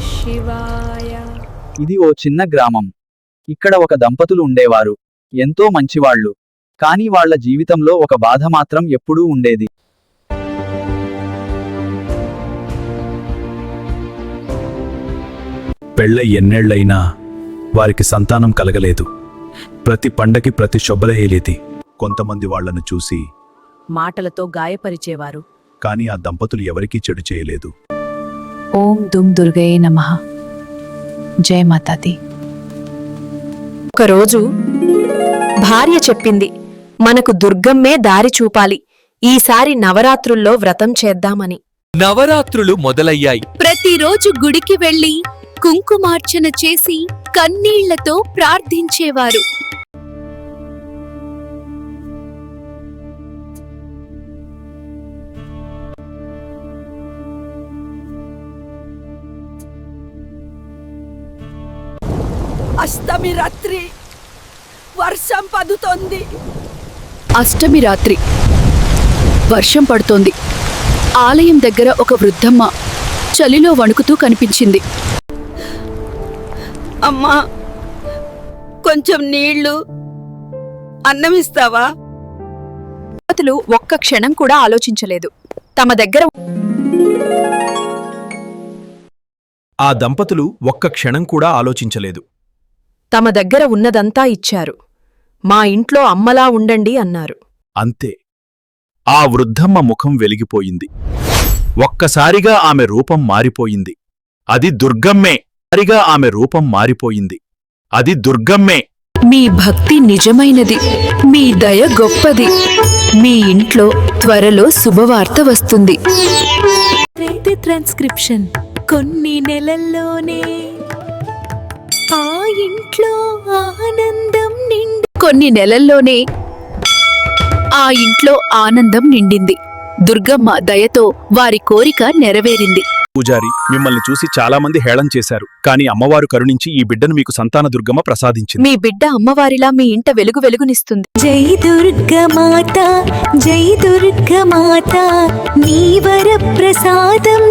శివాయ. ఇది ఓ చిన్న గ్రామం. ఇక్కడ ఒక దంపతులు ఉండేవారు. ఎంతో మంచివాళ్ళు. కానీ వాళ్ళ జీవితంలో ఒక బాధ మాత్రం ఎప్పుడూ ఉండేది. పెళ్ళ ఎన్నేళ్ళైనా వారికి సంతానం కలగలేదు. ప్రతి పండకి ప్రతి శుభ్రహేలేది కొంతమంది వాళ్ళను చూసి మాటలతో గాయపరిచేవారు. కానీ ఆ దంపతులు ఎవరికీ చెడు చేయలేదు. ఓం దుమ్ దుర్గయే నమ. జయ మాతాది ఒకరోజు భార్య చెప్పింది మనకు దుర్గమ్మే దారి చూపాలి ఈసారి నవరాత్రుల్లో వ్రతం చేద్దామని. నవరాత్రులు మొదలయ్యాయి. ప్రతిరోజు గుడికి వెళ్ళి కుంకుమార్చన చేసి కన్నీళ్ళతో ప్రార్థించేవారు. అష్టమి రాత్రి. వర్షం పదుతోంది అష్టమి రాత్రి. వర్షం పడుతోంది. ఆలయం దగ్గర ఒక వృద్ధమ్మ చలిలో వణుకుతూ కనిపించింది. అమ్మా కొంచెం నీళ్ళు అన్నం ఇస్తావా? దంపతులు ఒక్క క్షణం కూడా ఆలోచించలేదు. తమ దగ్గర ఆ దంపతులు ఒక్క క్షణం కూడా ఆలోచించలేదు. తమ దగ్గర ఉన్నదంతా ఇచ్చారు. మా ఇంట్లో అమ్మలా ఉండండి అన్నారు. అంతే. ఆ వృద్ధమ్మ ముఖం వెలిగిపోయింది. ఒక్కసారిగా ఆమె రూపం మారిపోయింది. అది దుర్గమ్మే. సారిగా ఆమె రూపం మారిపోయింది. అది దుర్గమ్మే. మీ భక్తి నిజమైనది. మీ దయ గొప్పది. మీ ఇంట్లో త్వరలో శుభవార్త వస్తుంది. ట్రాన్స్క్రిప్షన్ కొన్ని నెలల్లోనే. ఇంట్లో ఆనందం నిండి కొన్ని నెలల్లోనే ఆ ఇంట్లో ఆనందం నిండింది. దుర్గమ్మ దయతో వారి కోరిక నెరవేరింది. పూజారి మిమ్మల్ని చూసి చాలా మంది హేళన చేశారు. కానీ అమ్మవారు కరుణించి ఈ బిడ్డను మీకు సంతాన దుర్గమ్మ ప్రసాదించింది. మీ బిడ్డ అమ్మవారిలా మీ ఇంట వెలుగు వెలుగునిస్తుంది. జై దుర్గమాత జై దుర్గమాత నీ వర ప్రసాదం